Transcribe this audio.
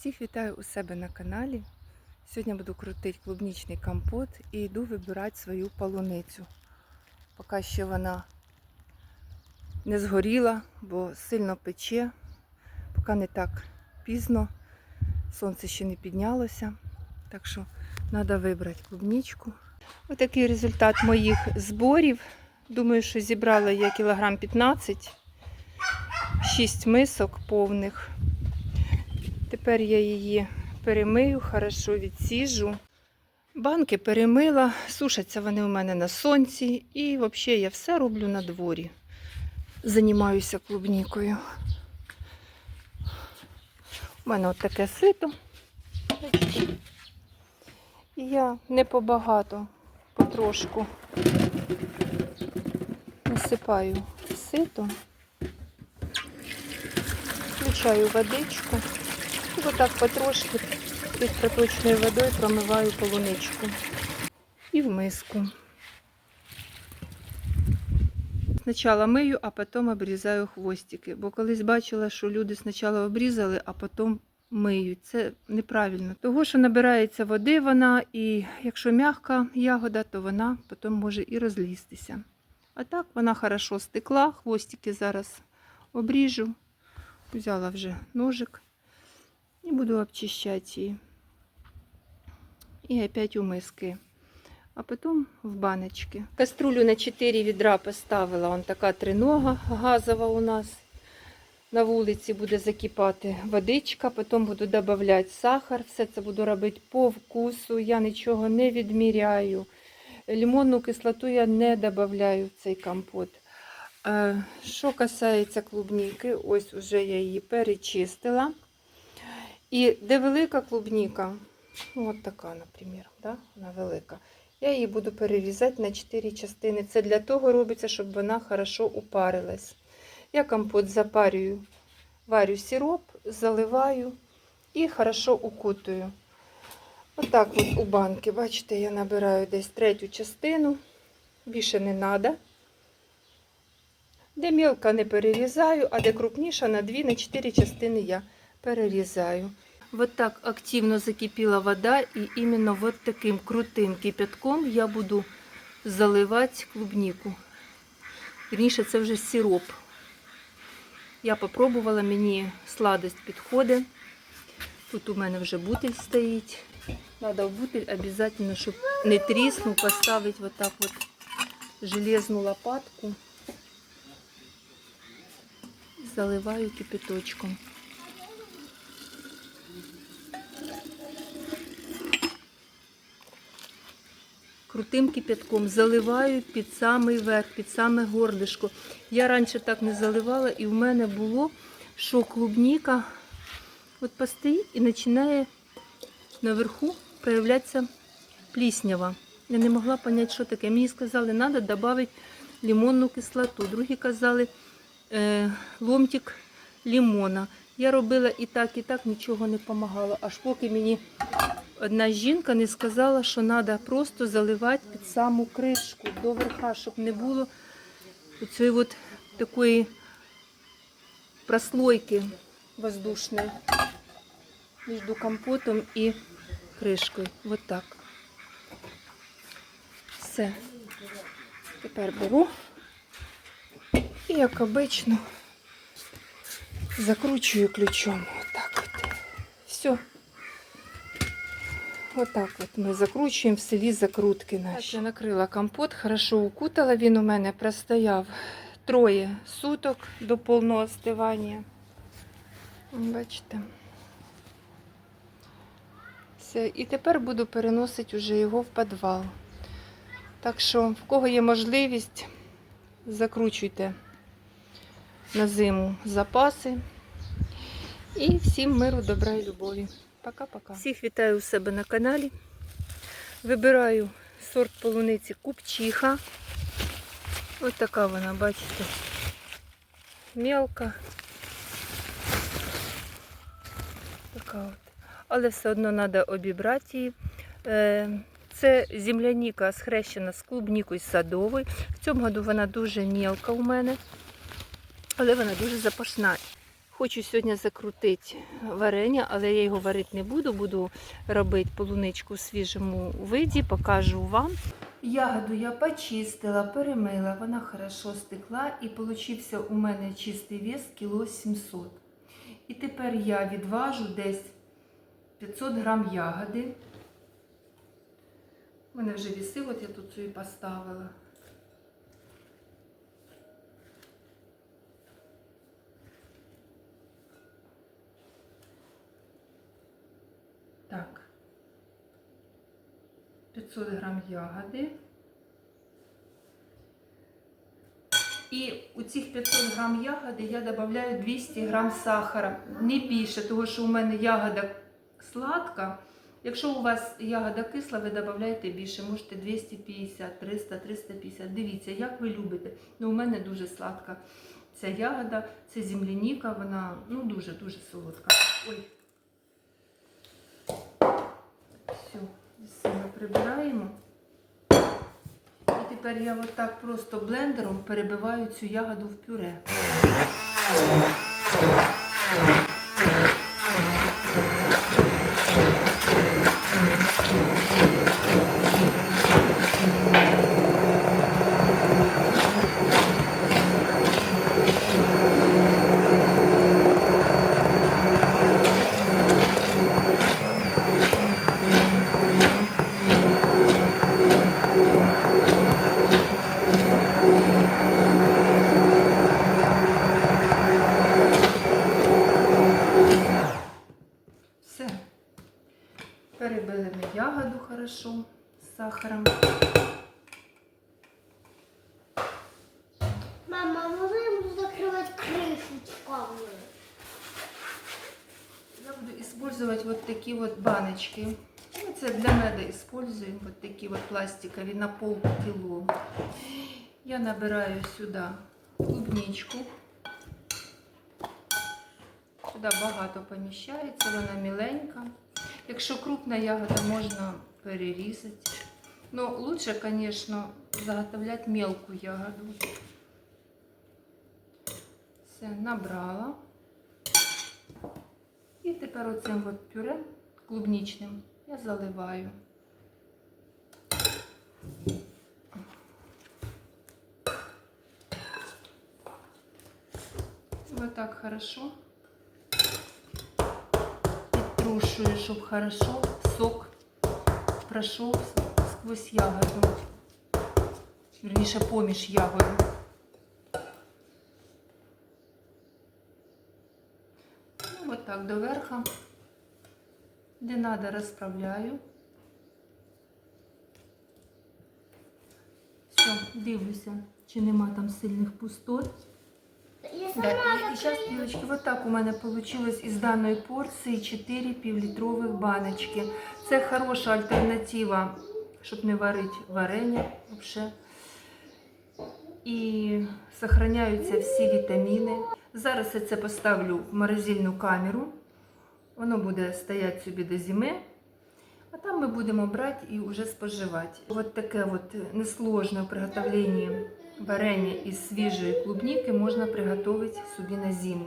Всіх вітаю у себе на каналі. Сьогодні буду крутити клубнічний компот і йду вибирати свою полуницю. Поки ще вона не згоріла, бо сильно пече, поки не так пізно, сонце ще не піднялося. Так що треба вибрати клубничку. Отакий результат моїх зборів. Думаю, що зібрала я кілограм 15, 6 мисок повних. Тепер я її перемию, хорошо відсіжу. Банки перемила, сушаться вони у мене на сонці. І взагалі я все роблю на дворі. Займаюся клубнікою. У мене от таке сито. І я не побагато, потрошку насипаю сито, включаю водичку. Отак потрошки під проточною водою промиваю полуничку. І в миску. Спочатку мию, а потім обрізаю хвостики. Бо колись бачила, що люди спочатку обрізали, а потім миють. Це неправильно. Того, що набирається води вона, і якщо м'яка ягода, то вона потім може і розлізтися. А так вона хорошо стекла, хвостики зараз обріжу. Взяла вже ножик. І буду обчищати її. І опять у миски. А потім в баночки. Каструлю на 4 відра поставила. Вон така тринога газова у нас. На вулиці буде закипати водичка, потім буду додавати сахар. Все це буду робити по вкусу. Я нічого не відміряю. Лимонну кислоту я не додаю в цей компот. Що касається клубніки, ось вже я її перечистила. І де велика клубніка, от така, наприклад, да? вона велика. Я її буду перерізати на 4 частини. Це для того робиться, щоб вона хорошо упарилась. Я компот запарюю, варю сироп, заливаю і хорошо укутую. Отак от, от у банки, бачите, я набираю десь третю частину, більше не треба. Де мілка не перерізаю, а де крупніша на 2-4 частини я перерізаю. Вот так активно закипела вода, и именно вот таким крутым кипятком я буду заливати клубнику. Вірніше, це вже сироп. Я попробувала, мені сладость підходить. Тут у мене вже бутиль стоїть. Треба в бутиль обов'язково, щоб не тріснув, поставити вот так вот железну лопатку. Заливаю кипяточком. Крутим кипятком заливаю під самий верх, під саме горлишко. Я раніше так не заливала, і в мене було, що клубніка от постоїть і починає наверху проявлятися пліснява. Я не могла зрозуміти, що таке. Мені сказали, треба додати лимонну кислоту. Другі казали е, ломтик лимона. Я робила і так, і так, нічого не допомагало. Аж поки мені одна жінка не сказала, що треба просто заливати під саму кришку до верха, щоб не було цієї от такої прослойки воздушної між компотом і кришкою. Ось так. Все. Тепер беру і, як обично, закручую ключом. Отак от. Все. Отак от ми закручуємо в селі закрутки наші. Я накрила компот, хорошо укутала. Він у мене простояв троє суток до повного остивання. Бачите. Все. І тепер буду переносити вже його в підвал. Так що, в кого є можливість, закручуйте на зиму запаси. І всім миру, добра і любові. Пока-пока. Всіх вітаю у себе на каналі. Вибираю сорт полуниці Купчиха. Ось така вона, бачите, мелка. Така от. Але все одно треба обібрати її. Е, Це земляніка схрещена з клубнікою садовою. В цьому году вона дуже мелка у мене, але вона дуже запашна. Хочу сьогодні закрутити варення, але я його варити не буду. Буду робити полуничку в свіжому виді, покажу вам. Ягоду я почистила, перемила, вона хорошо стекла і получився у мене чистий вес кіло 700. І тепер я відважу десь 500 грам ягоди. У мене вже віси, от я тут собі поставила. Так. 500 грам ягоди. І у цих 500 грам ягоди я додаю 200 грам сахара. Не більше, тому що у мене ягода сладка. Якщо у вас ягода кисла, ви додаєте більше, можете 250, 300, 350. Дивіться, як ви любите. Ну, у мене дуже сладка ця ягода, це земляніка, вона ну, дуже-дуже солодка. Ой. Все, все ми прибираємо. І тепер я отак просто блендером перебиваю цю ягоду в пюре. Все. Перебили ми хорошо з сахаром. Мама, можно я буду закрывать крышечками? Я буду использовать вот такие вот баночки. Це для меда используем вот такі вот пластикові на пол кіло. Я набираю сюди клубничку. Сюди багато поміщається, вона міленька. Якщо крупна ягода, можна перерізати. Ну, лучше, звісно, заготовляти мелку ягоду. Все, набрала. І тепер оцим от пюре клубничним я заливаю. Вот так хорошо. Підтрушую, щоб хорошо сок прошел сквозь ягоду. Верніше поміж ягоду. Ну, вот так до. Де надо, розправляю. Все, дивлюся, чи нема там сильних пустот. Да, і, і зараз, вот так у мене вийшло із даної порції 4 півлітрових баночки. Це хороша альтернатива, щоб не варити варення взагалі. І зберігаються всі вітаміни. Зараз я це поставлю в морозильну камеру. Воно буде стояти собі до зими. А там ми будемо брати і вже споживати. От таке от несложне в приготовленні варення із свіжої клубніки можна приготувати собі на зиму.